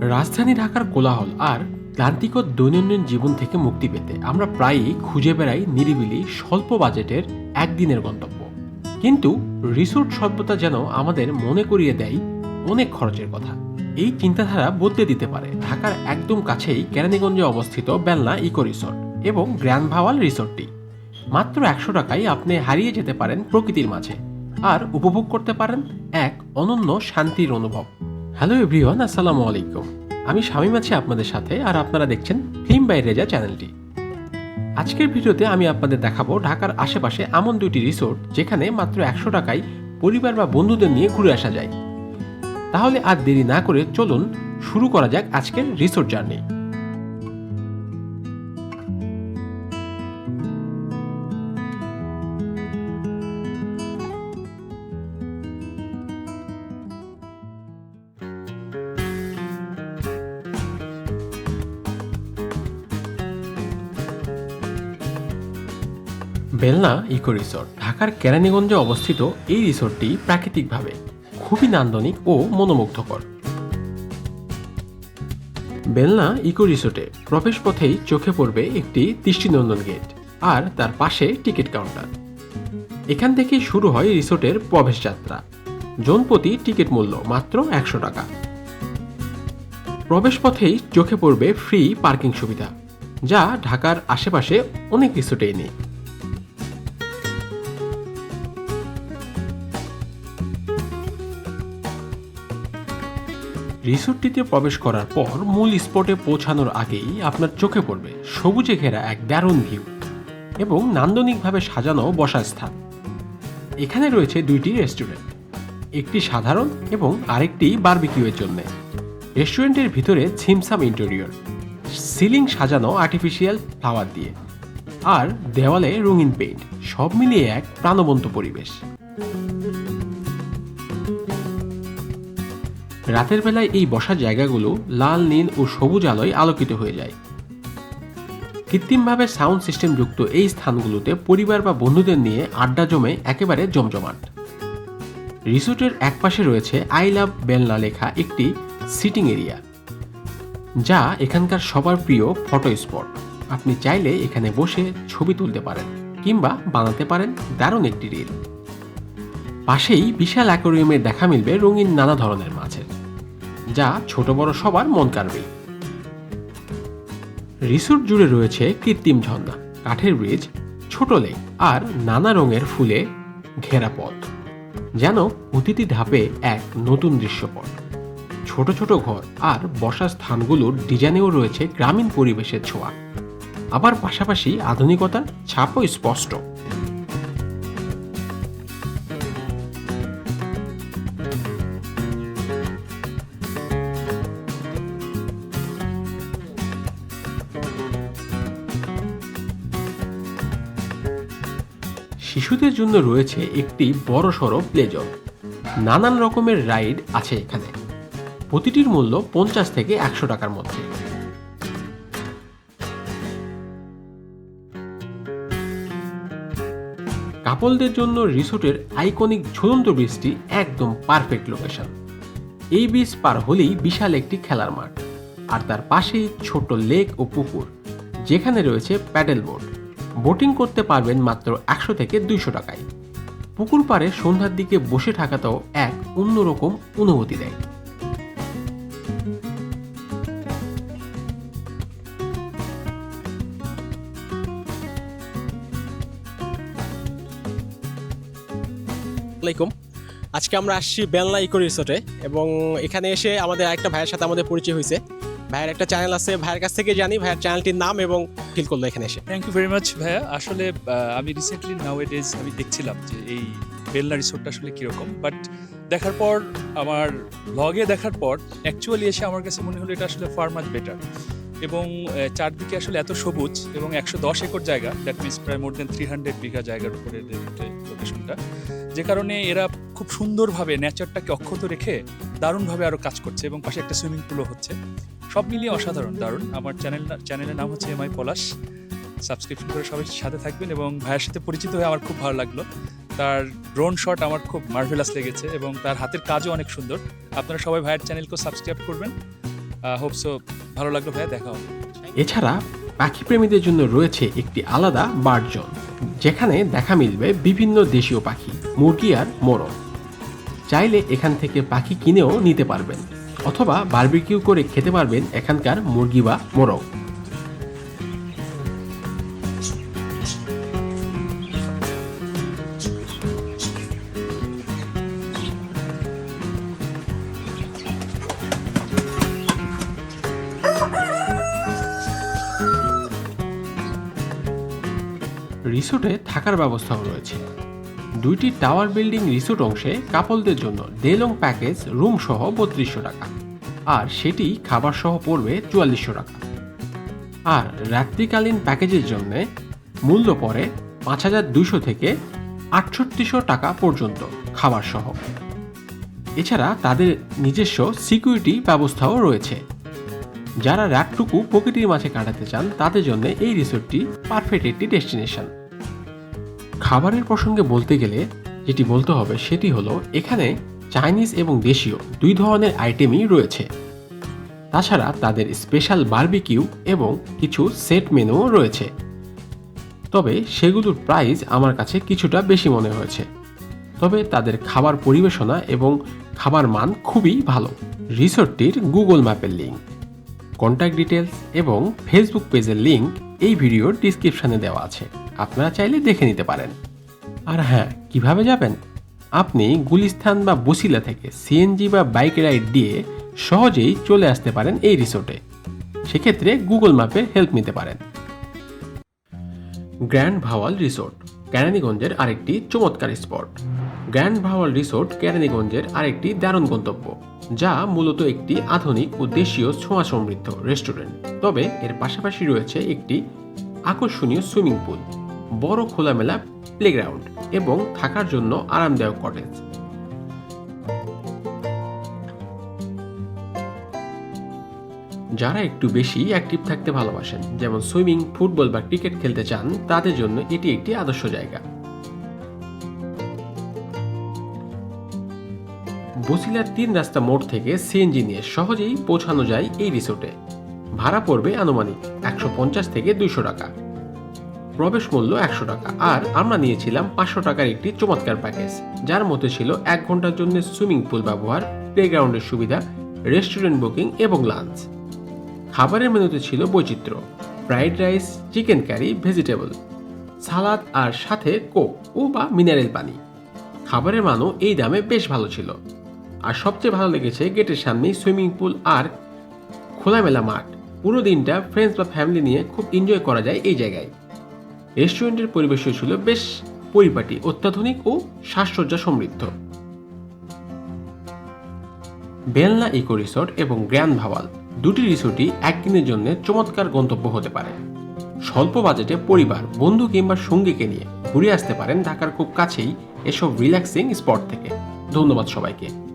রাজধানী ঢাকার কোলাহল আর ক্লান্তিকর দৈনন্দিন জীবন থেকে মুক্তি পেতে আমরা প্রায়ই খুঁজে বেড়াই নিরিবিলি, স্বল্প বাজেটের একদিনের গন্তব্য। কিন্তু রিসোর্ট সভ্যতা যেন আমাদের মনে করিয়ে দেয় অনেক খরচের কথা। এই চিন্তাধারা বদলে দিতে পারে ঢাকার একদম কাছেই কেরানীগঞ্জে অবস্থিত বেলনা ইকো রিসোর্ট এবং গ্র্যান্ড ভাওয়াল রিসোর্টটি। মাত্র একশো টাকায় আপনি হারিয়ে যেতে পারেন প্রকৃতির মাঝে। আর উপভোগ করতে পারেন এক অনন্য শান্তির অনুভব। হ্যালো এভরিওয়ান, আসসালামু আলাইকুম। আমি শামীম আছি আপনাদের সাথে আর আপনারা দেখছেন ফিল্ম বাই রেজা চ্যানেলটি। আজকের ভিডিওতে আমি আপনাদের দেখাবো ঢাকার আশেপাশে এমন দুটি রিসোর্ট যেখানে মাত্র একশো টাকায় পরিবার বা বন্ধুদের নিয়ে ঘুরে আসা যায়। তাহলে আর দেরি না করে চলুন শুরু করা যাক আজকের resort journey. Belna eco resort. ঢাকার কেরানীগঞ্জে অবস্থিত এই রিসোর্টটি প্রাকৃতিকভাবে খুবই নান্দনিক ও মনোমুগ্ধকর। বেলনা ইকো রিসোর্টে প্রবেশ পথেই চোখে পড়বে একটি দৃষ্টিনন্দন গেট আর তার পাশে টিকিট কাউন্টার। এখান থেকেই শুরু হয় রিসোর্টের প্রবেশযাত্রা জনপ্রতি টিকিট মূল্য মাত্র একশো টাকা। প্রবেশ পথেই চোখে পড়বে ফ্রি পার্কিং সুবিধা, যা ঢাকার আশেপাশে অনেক রিসোর্টেই নেই। রিসোর্টটিতে প্রবেশ করার পর মূল স্পটে পৌঁছানোর আগেই আপনার চোখে পড়বে সবুজে ঘেরা এক দারুণ ভিউ এবং নান্দনিকভাবে সাজানো বসার স্থান। এখানে রয়েছে দুইটি রেস্টুরেন্ট, একটি সাধারণ এবং আরেকটি বার্বিকিউয়ের জন্য। রেস্টুরেন্টের ভিতরে ছিমসাম ইন্টেরিয়র, সিলিং সাজানো আর্টিফিশিয়াল ফ্লাওয়ার দিয়ে, আর দেওয়ালে রঙিন পেইন্ট, সব মিলিয়ে এক প্রাণবন্ত পরিবেশ। রাতের বেলায় এই বসার জায়গাগুলো লাল, নীল ও সবুজ আলোয় আলোকিত হয়ে যায়। কৃত্রিমভাবে সাউন্ড সিস্টেম যুক্ত এই স্থানগুলোতে পরিবার বা বন্ধুদের নিয়ে আড্ডা জমে একেবারে জমজমাট। রিসোর্টের একপাশে রয়েছে আই লাভ বেলনা লেখা একটি সিটিং এরিয়া, যা এখানকার সবার প্রিয় ফটো স্পট। আপনি চাইলে এখানে বসে ছবি তুলতে পারেন কিংবা বানাতে পারেন দারুণ একটি রিল। পাশেই বিশাল অ্যাকোরিয়ামের দেখা মিলবে রঙিন নানা ধরনের মাছের। যা ছোট বড় সবার মন কাড়বে। রিসোর্ট জুড়ে রয়েছে কৃত্রিম ঝর্ণা, কাঠের ব্রিজ, ছোট লেক আর নানা রঙের ফুলে ঘেরা পথ, যেন প্রতিটি ধাপে এক নতুন দৃশ্যপট। ছোট ছোট ঘর আর বসার স্থানগুলোর ডিজাইনেও রয়েছে গ্রামীণ পরিবেশের ছোঁয়া। আবার পাশাপাশি আধুনিকতার ছাপও স্পষ্ট। শিশুদের জন্য রয়েছে একটি বড় সড়ো প্লেজর নানান রকমের রাইড আছে এখানে। প্রতিটির মূল্য পঞ্চাশ থেকে একশো টাকার মধ্যে। কাপলদের জন্য রিসোর্টের আইকনিক ঝুলন্ত ব্রিজটি একদম পারফেক্ট লোকেশন। এই ব্রিজ পার হলেই বিশাল একটি খেলার মাঠ। আর তার পাশেই ছোট লেক ও পুকুর, যেখানে রয়েছে প্যাডেল বোট। বোটিং করতে পারবেন মাত্র একশো থেকে দুইশো টাকায়। পুকুর পাড়ে সন্ধ্যার দিকে বসে থাকাটাও এক অন্যরকম অনুভূতি দেয়। আজকে আমরা আসছি বেলনা ইকো রিসোর্টে এবং এখানে এসে আমাদের একটা ভাইয়ের সাথে আমাদের পরিচয় হয়েছে। ভাইয়ের একটা চ্যানেল আছে, ভাইয়ের কাছ থেকে জানি, ভাইয়ের চ্যানেলটির নাম এবং ফিল করল এখানে এসে। থ্যাংক ইউ ভেরি মাচ ভাইয়া। আসলে আমি রিসেন্টলি নাও ডেজ আমি দেখছিলাম যে এই বেলনা রিসোর্টটা আসলে কীরকম। বাট দেখার পর, আমার ব্লগে দেখার পর অ্যাকচুয়ালি এসে আমার কাছে মনে হলো এটা আসলে ফার মাচ বেটার এবং চারদিকে আসলে এত সবুজ এবং একশো দশ একর জায়গা দ্যাট মিনস প্রায় মোর দেন থ্রি হান্ড্রেড বিঘা জায়গার উপরে লোকেশনটা যে কারণে এরা খুব সুন্দরভাবে নেচারটাকে অক্ষত রেখে দারুণভাবে আরও কাজ করছে এবং পাশে একটা সুইমিং পুলও হচ্ছে। সব মিলিয়ে অসাধারণ, দারুণ। আমার চ্যানেল চ্যানেলের নাম হচ্ছে এম আই পলাশ। সাবস্ক্রিপশন করে সবাই সাথে থাকবেন এবং ভাইয়ের সাথে পরিচিত হয়ে আমার খুব ভালো লাগল। তার ড্রোন শট আমার খুব মার্ভেলাস লেগেছে এবং তার হাতের কাজও অনেক সুন্দর। আপনারা সবাই ভাইয়ের চ্যানেলকেও সাবস্ক্রাইব করবেন। হোপসো ভালো লাগল ভাইয়া, দেখা হবে। এছাড়া পাখি প্রেমীদের জন্য রয়েছে একটি আলাদা বার্ড জোন যেখানে দেখা মিলবে বিভিন্ন দেশীয় পাখি, মুরগি আর মোরগ। চাইলে এখান থেকে পাখি কিনেও নিতে পারবেন, অথবা বারবিকিউ করে খেতে পারবেন এখানকার মুরগি বা মোরগ। রিসোর্টে থাকার ব্যবস্থাও রয়েছে। দুইটি টাওয়ার বিল্ডিং রিসোর্ট অংশে কাপলদের জন্য ডেলং প্যাকেজ রুম সহ বত্রিশশো টাকা, আর সেটি খাবার সহ পড়বে চুয়াল্লিশশো টাকা। আর রাত্রিকালীন প্যাকেজের জন্য মূল্য পড়ে পাঁচ হাজার দুশো থেকে আটষট্টিশো টাকা পর্যন্ত খাবার সহ। এছাড়া তাদের নিজস্ব সিকিউরিটি ব্যবস্থাও রয়েছে। যারা রাতটুকু প্রকৃতির মাঝে কাটাতে চান, তাদের জন্য এই রিসোর্টটি পারফেক্ট একটি ডেস্টিনেশন। খাবারের প্রসঙ্গে বলতে গেলে যেটি বলতে হবে সেটি হলো, এখানে চাইনিজ এবং দেশীয় দুই ধরনের আইটেমই রয়েছে। তাছাড়া তাদের স্পেশাল বার্বিকিউ এবং কিছু সেট মেনুও রয়েছে। তবে সেগুলোর প্রাইস আমার কাছে কিছুটা বেশি মনে হয়েছে। তবে তাদের খাবার পরিবেশনা এবং খাবার মান খুবই ভালো। রিসোর্টটির গুগল ম্যাপের লিঙ্ক। কন্ট্যাক্ট ডিটেলস এবং ফেসবুক পেজের লিঙ্ক এই ভিডিওর ডিসক্রিপশনে দেওয়া আছে। আপনারা চাইলে দেখে নিতে পারেন। আর হ্যাঁ কীভাবে যাবেন? আপনি গুলিস্তান বা বসিলা থেকে সিএনজি বা বাইক রাইড দিয়ে সহজেই চলে আসতে পারেন এই রিসোর্টে সেক্ষেত্রে গুগল ম্যাপের হেল্প নিতে পারেন। গ্র্যান্ড ভাওয়াল রিসোর্ট কেরানীগঞ্জের আরেকটি চমৎকার স্পট গ্র্যান্ড ভাওয়াল রিসোর্ট কেরানীগঞ্জের আরেকটি দারুণ গন্তব্য। যা মূলত একটি আধুনিক ও দেশীয় ছোঁয়া সমৃদ্ধ রেস্টুরেন্ট। তবে এর পাশাপাশি রয়েছে একটি আকর্ষণীয় সুইমিং পুল, বড় খোলামেলা প্লেগ্রাউন্ড এবং থাকার জন্য আরামদায়ক কটেজ। যারা একটু বেশি অ্যাক্টিভ থাকতে ভালোবাসেন, যেমন সুইমিং, ফুটবল বা ক্রিকেট খেলতে চান, তাদের জন্য এটি একটি আদর্শ জায়গা। বসিলার তিন রাস্তা মোড় থেকে সিএনজি নিয়ে সহজেই পৌঁছানো যায় এই রিসোর্টে। ভাড়া পড়বে আনুমানিক একশো পঞ্চাশ থেকে দুইশো টাকা। প্রবেশ মূল্য একশো টাকা আর আমরা নিয়েছিলাম পাঁচশো টাকার একটি চমৎকার প্যাকেজ, যার মধ্যে ছিল এক ঘণ্টার জন্য সুইমিং পুল ব্যবহার, প্লেগ্রাউন্ডের সুবিধা, রেস্টুরেন্ট বুকিং এবং লাঞ্চ। খাবারের মেনুতে ছিল বৈচিত্র্য, fried rice, chicken curry, vegetable, salad আর সাথে কোক ও বা মিনারেল পানি। খাবারের মানও এই দামে বেশ ভালো ছিল। আর সবচেয়ে ভালো লেগেছে গেটের সামনেই সুইমিং পুল আর খোলামেলা মাঠ। পুরো দিনটা ফ্রেন্ডস বা ফ্যামিলি নিয়ে খুব এনজয় করা যায় এই জায়গায়। রেস্টুরেন্টের পরিবেশও ছিল বেশ পরিপাটি, অত্যাধুনিক ও সাজসজ্জা সমৃদ্ধ। বেলনা ইকো রিসোর্ট এবং গ্র্যান্ড ভাওয়াল দুটি রিসোর্টই একদিনের জন্য চমৎকার গন্তব্য হতে পারে। স্বল্প বাজেটে পরিবার, বন্ধু কিংবা সঙ্গীকে নিয়ে ঘুরে আসতে পারেন ঢাকার খুব কাছেই এসব রিল্যাক্সিং স্পট থেকে। ধন্যবাদ সবাইকে।